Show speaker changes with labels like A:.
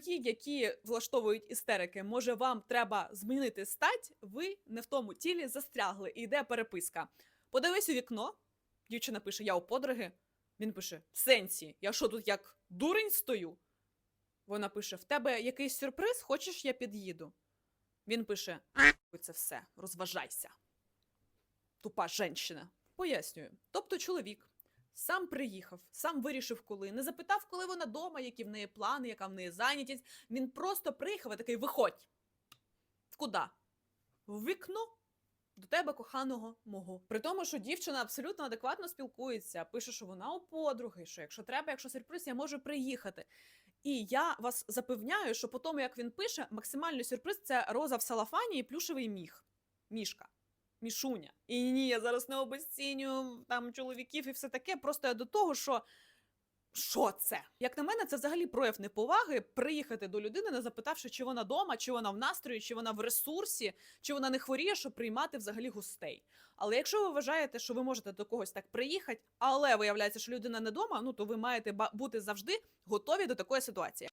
A: чоловіки, які влаштовують істерики, може вам треба змінити стать, ви не в тому тілі застрягли. І йде переписка. Подивись у вікно. Дівчина пише: Я у подруги. Він пише: В сенсі, я що тут як дурень стою? Вона пише: В тебе якийсь сюрприз, хочеш, я під'їду. Він пише: це все, розважайся. Тупа женщина. Пояснюю. Тобто чоловік сам приїхав, сам вирішив, коли, не запитав, коли вона дома, які в неї плани, яка в неї зайнятість. Він просто приїхав і такий: виходь. Куди? В вікно до тебе, коханого мого. При тому, що дівчина абсолютно адекватно спілкується, пише, що вона у подруги, що якщо треба, якщо сюрприз, я можу приїхати. І я вас запевняю, що по тому, як він пише, максимальний сюрприз це роза в салафані і плюшевий міг. Мішка. Мішуня. І ні, я зараз не обесцінюю там чоловіків і все таке. Просто я до того, що. Що це? Як на мене, це взагалі прояв неповаги приїхати до людини, не запитавши, чи вона вдома, чи вона в настрої, чи вона в ресурсі, чи вона не хворіє, щоб приймати взагалі гостей. Але якщо ви вважаєте, що ви можете до когось так приїхати, але виявляється, що людина не вдома, ну то ви маєте бути завжди готові до такої ситуації.